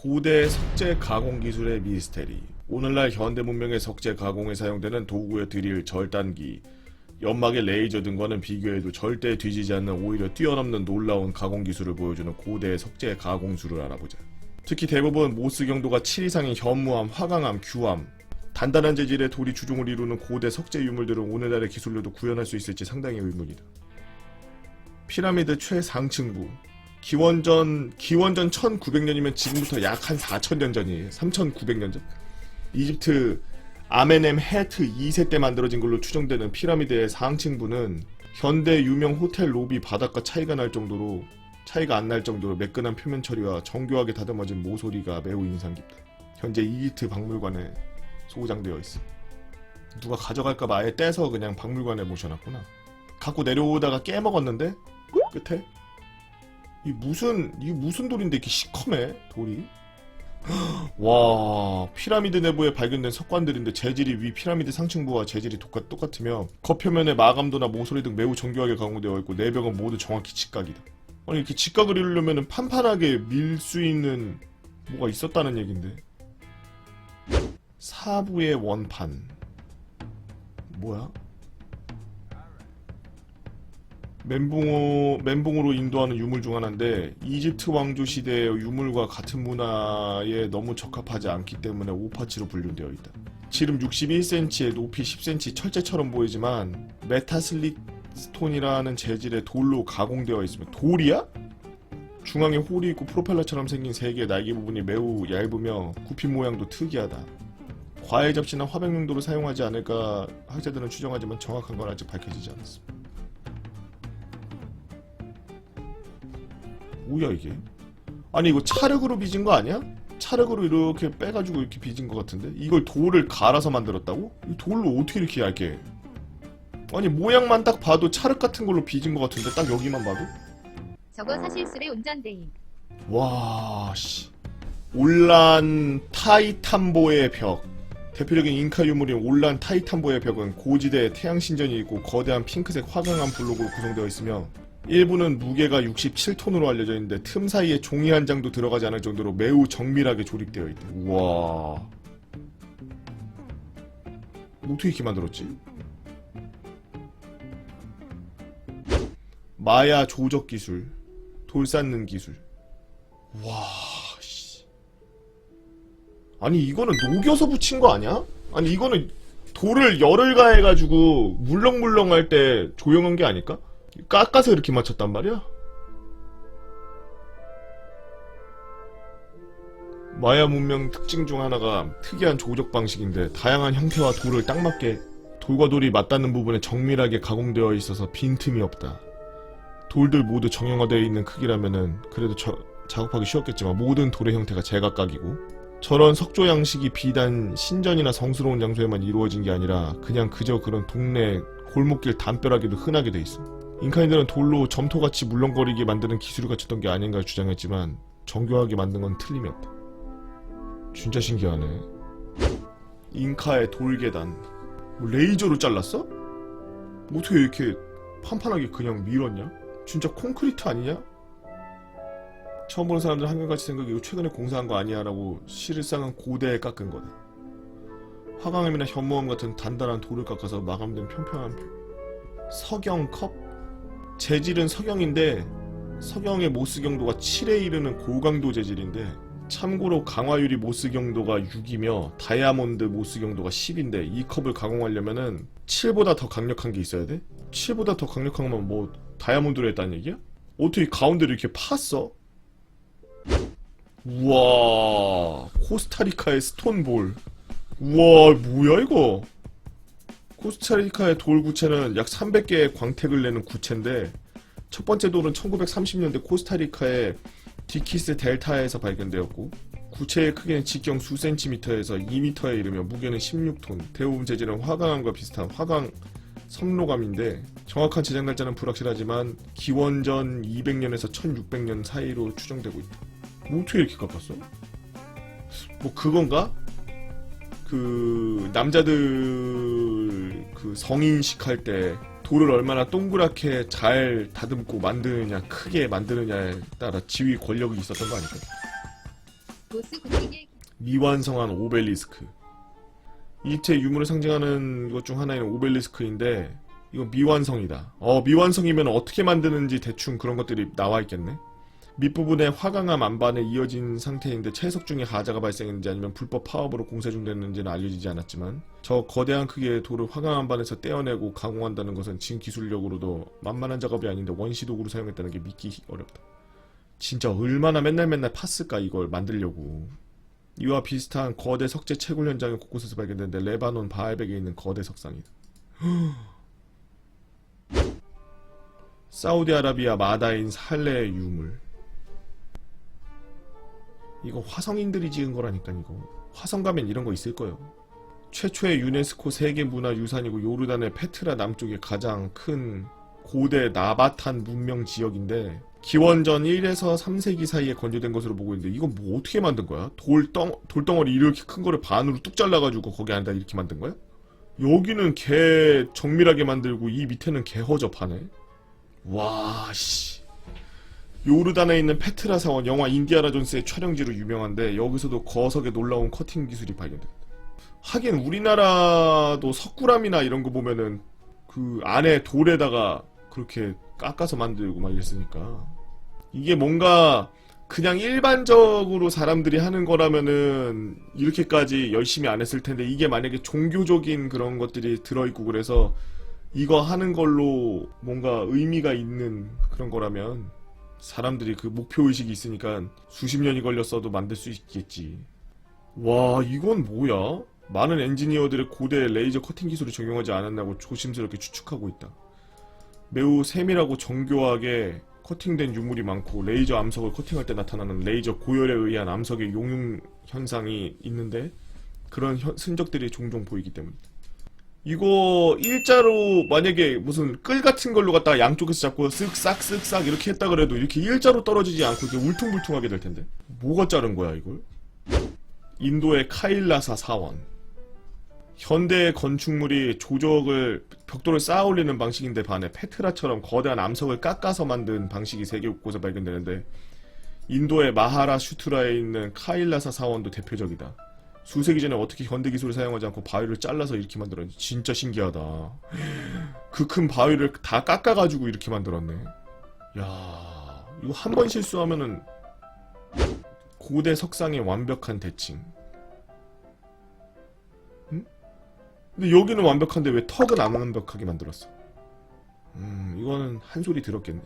고대 석재 가공 기술의 미스테리. 오늘날 현대 문명의 석재 가공에 사용되는 도구에 드릴 절단기, 연막의 레이저 등과는 비교해도 절대 뒤지지 않는 오히려 뛰어넘는 놀라운 가공 기술을 보여주는 고대 석재 가공술을 알아보자. 특히 대부분 모스 경도가 7 이상인 현무암, 화강암, 규암, 단단한 재질의 돌이 주종을 이루는 고대 석재 유물들은 오늘날의 기술로도 구현할 수 있을지 상당히 의문이다. 피라미드 최상층부 기원전 기원전 1900년이면 지금부터 약 한 4000년 전이에요. 3900년 전. 이집트 아메넴 헤트 2세 때 만들어진 걸로 추정되는 피라미드의 상층부는 현대 유명 호텔 로비 바닥과 차이가 날 정도로 차이가 안 날 정도로 매끈한 표면 처리와 정교하게 다듬어진 모서리가 매우 인상 깊다. 현재 이집트 박물관에 소장되어 있어. 누가 가져갈까봐 아예 떼서 그냥 박물관에 모셔놨구나. 갖고 내려오다가 깨먹었는데 끝에 이 무슨 이 무슨 돌인데 이렇게 시커매 돌이? 와 피라미드 내부에 발견된 석관들인데 재질이 위 피라미드 상층부와 재질이 똑같, 똑같으며 겉표면의 마감도나 모서리 등 매우 정교하게 가공되어 있고 내벽은 모두 정확히 직각이다. 아니 이렇게 직각을 이루려면 판판하게 밀 수 있는 뭐가 있었다는 얘긴데. 사부의 원판 뭐야? 멘붕어, 멘붕으로 인도하는 유물 중 하나인데 이집트 왕조 시대의 유물과 같은 문화에 너무 적합하지 않기 때문에 오파치로 분류되어 있다. 지름 61cm에 높이 10cm 철제처럼 보이지만 메타슬릿 스톤이라는 재질의 돌로 가공되어 있으며 돌이야? 중앙에 홀이 있고 프로펠러처럼 생긴 세 개의 날개 부분이 매우 얇으며 굽힌 모양도 특이하다. 과일 접시나 화백 용도로 사용하지 않을까 학자들은 추정하지만 정확한 건 아직 밝혀지지 않았어. 뭐야 이게? 아니 이거 차력으로 빚은 거 아니야? 차력으로 이렇게 빼가지고 이렇게 빚은 것 같은데 이걸 돌을 갈아서 만들었다고? 이 돌로 어떻게 이렇게 얇게? 아니 모양만 딱 봐도 차력 같은 걸로 빚은 것 같은데 딱 여기만 봐도? 저거 사실술의 운전대임. 와, 씨. 올란 타이탄보의 벽. 대표적인 잉카 유물인 올란 타이탄보의 벽은 고지대에 태양 신전이 있고 거대한 핑크색 화강암 블록으로 구성되어 있으며 일부는 무게가 67톤으로 알려져 있는데 틈 사이에 종이 한 장도 들어가지 않을 정도로 매우 정밀하게 조립되어 있다. 우와. 어떻게 이렇게 만들었지? 마야 조적 기술. 돌 쌓는 기술. 와, 씨. 아니, 이거는 녹여서 붙인 거 아니야? 아니, 이거는 돌을 열을 가해가지고 물렁물렁 할 때 조용한 게 아닐까? 깎아서 이렇게 맞췄단 말이야? 마야 문명 특징 중 하나가 특이한 조적 방식인데 다양한 형태와 돌을 딱 맞게 돌과 돌이 맞닿는 부분에 정밀하게 가공되어 있어서 빈틈이 없다. 돌들 모두 정형화되어 있는 크기라면은 그래도 저- 작업하기 쉬웠겠지만 모든 돌의 형태가 제각각이고 저런 석조 양식이 비단 신전이나 성스러운 장소에만 이루어진 게 아니라 그냥 그저 그런 동네 골목길 담벼락에도 흔하게 돼 있어. 인카인들은 돌로 점토같이 물렁거리게 만드는 기술을 갖췄던 게 아닌가 주장했지만 정교하게 만든 건 틀림이 없다. 진짜 신기하네. 잉카의 돌계단. 뭐 레이저로 잘랐어? 뭐 어떻게 이렇게 판판하게 그냥 밀었냐? 진짜 콘크리트 아니냐? 처음 보는 사람들 한결같이 생각해 이거 최근에 공사한 거 아니야 라고 실을 쌓은 고대에 깎은 거다. 화강암이나 현무암 같은 단단한 돌을 깎아서 마감된 평평한 표. 석영컵? 재질은 석영인데 석영의 모스 경도가 7에 이르는 고강도 재질인데 참고로 강화유리 모스 경도가 6이며 다이아몬드 모스 경도가 10인데 이 컵을 가공하려면은 7보다 더 강력한 게 있어야 돼? 7보다 더 강력한 건 뭐 다이아몬드로 했다는 얘기야? 어떻게 가운데를 이렇게 팠어? 우와 코스타리카의 스톤볼 우와 뭐야 이거 코스타리카의 돌 구체는 약 300개의 광택을 내는 구체인데 첫 번째 돌은 1930년대 코스타리카의 디키스 델타에서 발견되었고 구체의 크기는 직경 수 센티미터에서 2미터에 이르며 무게는 16톤 대부분 재질은 화강암과 비슷한 화강 섬로감인데 정확한 제작 날짜는 불확실하지만 기원전 200년에서 1600년 사이로 추정되고 있다. 뭐 어떻게 이렇게 깎았어? 뭐 그건가? 그 남자들 그 성인식 할 때 돌을 얼마나 동그랗게 잘 다듬고 만드느냐 크게 만드느냐에 따라 지위 권력이 있었던 거 아닐까? 미완성한 오벨리스크. 이집트의 유물을 상징하는 것 중 하나인 오벨리스크인데 이거 미완성이다. 어 미완성이면 어떻게 만드는지 대충 그런 것들이 나와 있겠네. 밑부분에 화강암 안반에 이어진 상태인데 채석 중에 하자가 발생했는지 아니면 불법 파업으로 공사 중됐는지는 알려지지 않았지만 저 거대한 크기의 돌을 화강 안반에서 떼어내고 가공한다는 것은 진 기술력으로도 만만한 작업이 아닌데 원시 도구로 사용했다는 게 믿기 어렵다. 진짜 얼마나 맨날 맨날 팠을까 이걸 만들려고. 이와 비슷한 거대 석재 채굴 현장이 곳곳에서 발견되는데 레바논 바알백에 있는 거대 석상이다. 사우디아라비아 마다인 살레의 유물. 이거 화성인들이 지은 거라니까 이거. 화성 가면 이런 거 있을 거예요. 최초의 유네스코 세계문화유산이고 요르단의 페트라 남쪽의 가장 큰 고대 나바탄 문명 지역인데 기원전 1에서 3세기 사이에 건조된 것으로 보고 있는데 이건 뭐 어떻게 만든 거야? 돌덩 돌덩어리 이렇게 큰 거를 반으로 뚝 잘라가지고 거기 안에다 이렇게 만든 거야? 여기는 개 정밀하게 만들고 이 밑에는 개 허접하네. 와 씨. 요르단에 있는 페트라 사원 영화 인디아나 존스의 촬영지로 유명한데 여기서도 거석의 놀라운 커팅 기술이 발견됩니다. 하긴 우리나라도 석굴암이나 이런 거 보면은 그 안에 돌에다가 그렇게 깎아서 만들고 막 이랬으니까 이게 뭔가 그냥 일반적으로 사람들이 하는 거라면은 이렇게까지 열심히 안 했을 텐데 이게 만약에 종교적인 그런 것들이 들어있고 그래서 이거 하는 걸로 뭔가 의미가 있는 그런 거라면 사람들이 그 목표의식이 있으니까 수십 년이 걸렸어도 만들 수 있겠지. 와, 이건 뭐야? 많은 엔지니어들의 고대 레이저 커팅 기술을 적용하지 않았나고 조심스럽게 추측하고 있다. 매우 세밀하고 정교하게 커팅된 유물이 많고 레이저 암석을 커팅할 때 나타나는 레이저 고열에 의한 암석의 용융 현상이 있는데 그런 현- 흔적들이 종종 보이기 때문이다. 이거 일자로 만약에 무슨 끌 같은 걸로 갖다가 양쪽에서 잡고 쓱싹 쓱싹 이렇게 했다 그래도 이렇게 일자로 떨어지지 않고 이렇게 울퉁불퉁하게 될 텐데 뭐가 자른 거야 이걸? 인도의 카일라사 사원 현대의 건축물이 조적을 벽돌을 쌓아 올리는 방식인데 반해 페트라처럼 거대한 암석을 깎아서 만든 방식이 세계 곳곳에 발견되는데 인도의 마하라 슈트라에 있는 카일라사 사원도 대표적이다. 수세기 전에 어떻게 현대 기술을 사용하지 않고 바위를 잘라서 이렇게 만들었는지 진짜 신기하다. 그 큰 바위를 다 깎아가지고 이렇게 만들었네. 야, 이거 한 번 실수하면은 고대 석상의 완벽한 대칭. 응? 근데 여기는 완벽한데 왜 턱은 안 완벽하게 만들었어? 음, 이거는 한 소리 들었겠네.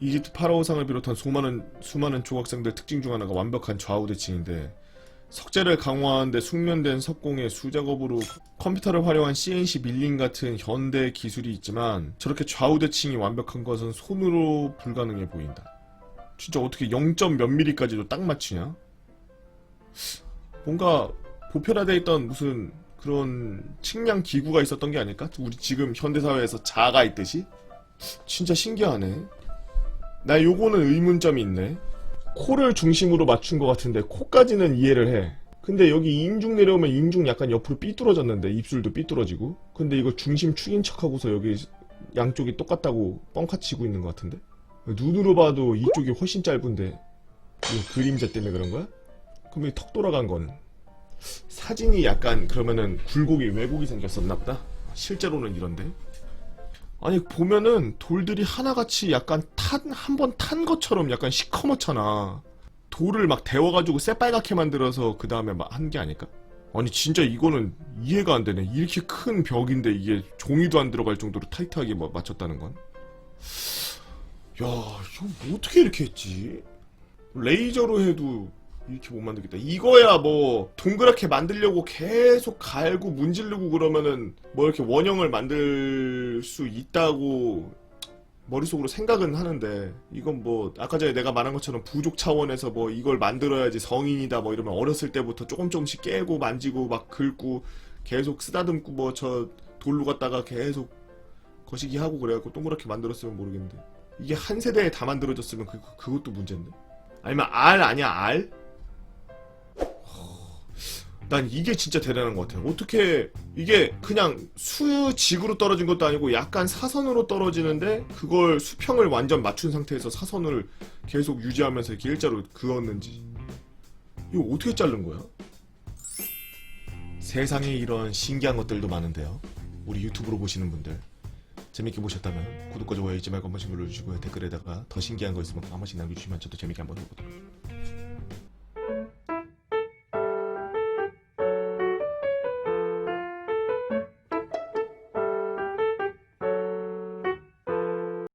이집트 파라오상을 비롯한 수많은 수많은 조각상들 특징 중 하나가 완벽한 좌우 대칭인데 석재를 강화하는데 숙련된 석공의 수작업으로 컴퓨터를 활용한 CNC 밀링 같은 현대 기술이 있지만 저렇게 좌우 대칭이 완벽한 것은 손으로 불가능해 보인다. 진짜 어떻게 0. 몇 미리까지도 딱 맞추냐? 뭔가 보편화되어 있던 무슨 그런 측량 기구가 있었던 게 아닐까? 우리 지금 현대사회에서 자가 있듯이? 진짜 신기하네. 나 요거는 의문점이 있네. 코를 중심으로 맞춘 것 같은데 코까지는 이해를 해. 근데 여기 인중 내려오면 인중 약간 옆으로 삐뚤어졌는데 입술도 삐뚤어지고. 근데 이거 중심 축인 척하고서 여기 양쪽이 똑같다고 뻥카치고 있는 것 같은데? 눈으로 봐도 이쪽이 훨씬 짧은데 이거 그림자 때문에 그런 거야? 그럼 이 턱 돌아간 건 사진이 약간 그러면은 굴곡이 왜곡이 생겼었나 보다. 실제로는 이런데. 아니 보면은 돌들이 하나같이 약간 탄 한 번 탄 것처럼 약간 시커멓잖아. 돌을 막 데워가지고 새빨갛게 만들어서 그 다음에 막 한 게 아닐까? 아니 진짜 이거는 이해가 안 되네. 이렇게 큰 벽인데 이게 종이도 안 들어갈 정도로 타이트하게 막 맞췄다는 건. 야 이거 뭐 어떻게 이렇게 했지? 레이저로 해도 이렇게 못 만들겠다. 이거야 뭐 동그랗게 만들려고 계속 갈고 문지르고 그러면은 뭐 이렇게 원형을 만들 수 있다고 머릿속으로 생각은 하는데 이건 뭐 아까 전에 내가 말한 것처럼 부족 차원에서 뭐 이걸 만들어야지 성인이다 뭐 이러면 어렸을 때부터 조금 조금씩 깨고 만지고 막 긁고 계속 쓰다듬고 뭐 저 돌로 갖다가 계속 거시기 하고 그래갖고 동그랗게 만들었으면 모르겠는데 이게 한 세대에 다 만들어졌으면 그, 그- 그것도 문제인데 아니면 알 아니야 알? 난 이게 진짜 대단한 것 같아요. 어떻게 이게 그냥 수직으로 떨어진 것도 아니고 약간 사선으로 떨어지는데 그걸 수평을 완전 맞춘 상태에서 사선을 계속 유지하면서 이렇게 일자로 그었는지 이거 어떻게 자른 거야? 세상에 이런 신기한 것들도 많은데요. 우리 유튜브로 보시는 분들 재밌게 보셨다면 구독과 좋아요 잊지 말고 한 번씩 눌러주시고요. 댓글에다가 더 신기한 거 있으면 한 번씩 남겨주시면 저도 재밌게 한번 해보도록